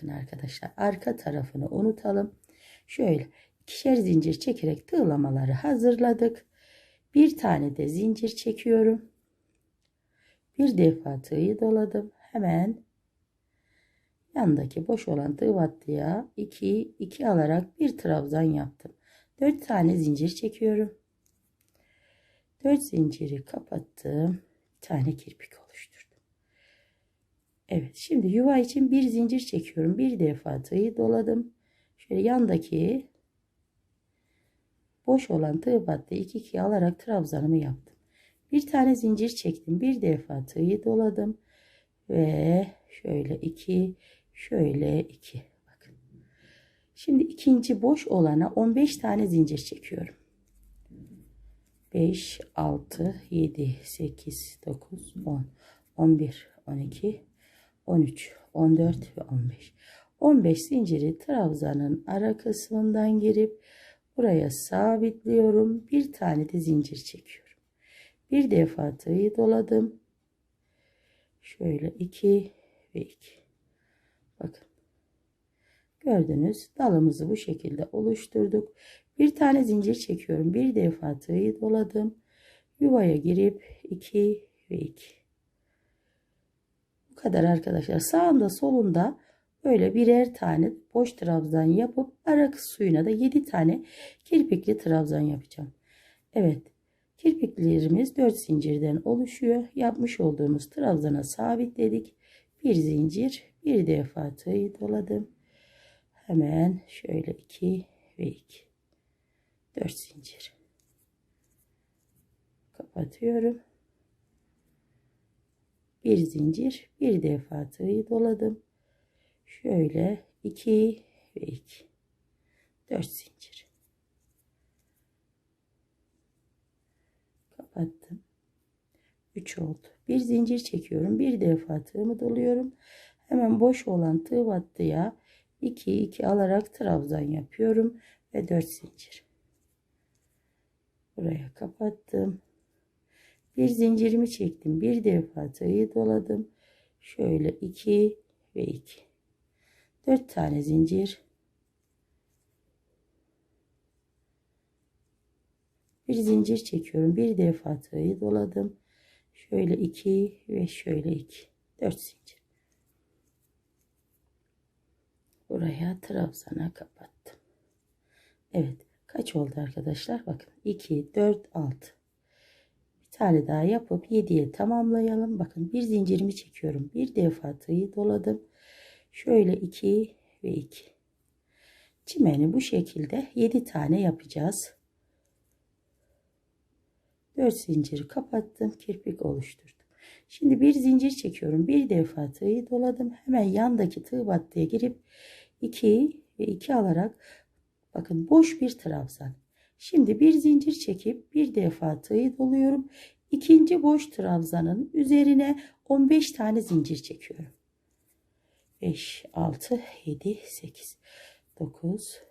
bakın arkadaşlar. Arka tarafını unutalım. Şöyle ikişer zincir çekerek tığlamaları hazırladık. Bir tane de zincir çekiyorum. Bir defa tığı doladım. Hemen yandaki boş olan tığ battıya 2 2 alarak bir trabzan yaptım. 4 tane zincir çekiyorum. 4 zinciri kapattım. Bir tane kirpik oluşturdum. Evet şimdi yuva için bir zincir çekiyorum. Bir defa tığı doladım. Şöyle yandaki boş olan tığ battı 2 2 alarak trabzanımı yaptım. Bir tane zincir çektim. Bir defa tığı doladım. Ve şöyle 2 şöyle 2. Bakın. Şimdi ikinci boş olana 15 tane zincir çekiyorum. 5, 6, 7, 8, 9, 10, 11, 12, 13, 14 ve 15. 15 zinciri trabzanın ara kısmından girip buraya sabitliyorum. Bir tane de zincir çekiyorum. Bir defa tığı doladım. Şöyle 2 ve 2. Bakın. Gördünüz dalımızı bu şekilde oluşturduk. Bir tane zincir çekiyorum. Bir defa tığı doladım. Yuvaya girip 2 ve 2. Kadar arkadaşlar. Sağında solunda böyle birer tane boş trabzan yapıp ara suyuna da 7 tane kirpikli trabzan yapacağım. Evet. Kirpiklerimiz 4 zincirden oluşuyor. Yapmış olduğumuz trabzana sabitledik. Bir zincir, bir defa tığı doladım. Hemen şöyle 2 ve 2. 4 zincir. Kapatıyorum. Bir zincir, bir defa tığı doladım. Şöyle 2 ve 2. 4 zincir. Kapattım. 3 oldu. Bir zincir çekiyorum. Bir defa tığımı doluyorum. Hemen boş olan tığ battıya 2 2 alarak trabzan yapıyorum ve 4 zincir. Buraya kapattım. Bir zincirimi çektim. Bir defa tığı doladım. Şöyle 2 ve 2. 4 tane zincir. Bir zincir çekiyorum. Bir defa tığı doladım. Şöyle 2 ve şöyle 2. 4 zincir. Buraya trabzana kapattım. Evet. Kaç oldu arkadaşlar? Bakın 2, 4, 6. Tane daha yapıp 7'ye tamamlayalım. Bakın bir zincirimi çekiyorum. Bir defa tığı doladım. Şöyle 2 ve 2. Çimeni bu şekilde 7 tane yapacağız. 4 zinciri kapattım. Kirpik oluşturdum. Şimdi bir zincir çekiyorum. Bir defa tığı doladım. Hemen yandaki tığ battıya girip 2 ve 2 alarak bakın boş bir trabzan. Şimdi bir zincir çekip bir defa tığı doluyorum. İkinci boş trabzanın üzerine 15 tane zincir çekiyorum. 5, 6, 7, 8, 9,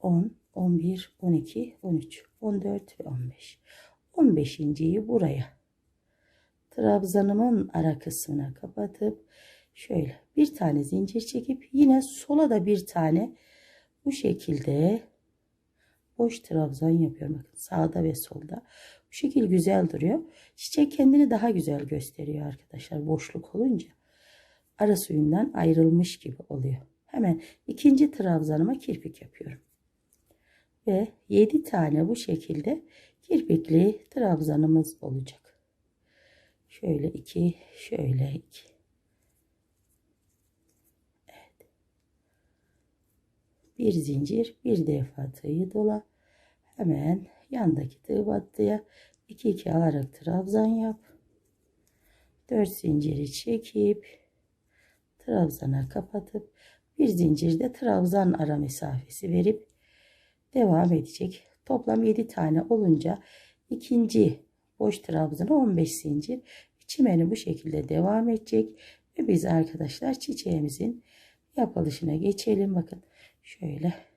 10, 11, 12, 13, 14 ve 15. 15.yi buraya trabzanımın ara kısmına kapatıp şöyle bir tane zincir çekip yine sola da bir tane bu şekilde boş trabzan yapıyorum. Bakın sağda ve solda. Bu şekil güzel duruyor. Çiçek kendini daha güzel gösteriyor arkadaşlar boşluk olunca. Ara suyundan ayrılmış gibi oluyor. Hemen ikinci trabzanıma kirpik yapıyorum. Ve 7 tane bu şekilde kirpikli trabzanımız olacak. Şöyle 2, şöyle 2. Bir zincir, bir defa tığı dola. Hemen yandaki tığ battıya 2 2 alarak trabzan yap. 4 zinciri çekip trabzana kapatıp bir zincirde trabzan ara mesafesi verip devam edecek. Toplam 7 tane olunca ikinci boş trabzana 15 zincir çimeni bu şekilde devam edecek ve biz arkadaşlar çiçeğimizin yapılışına geçelim bakın şöyle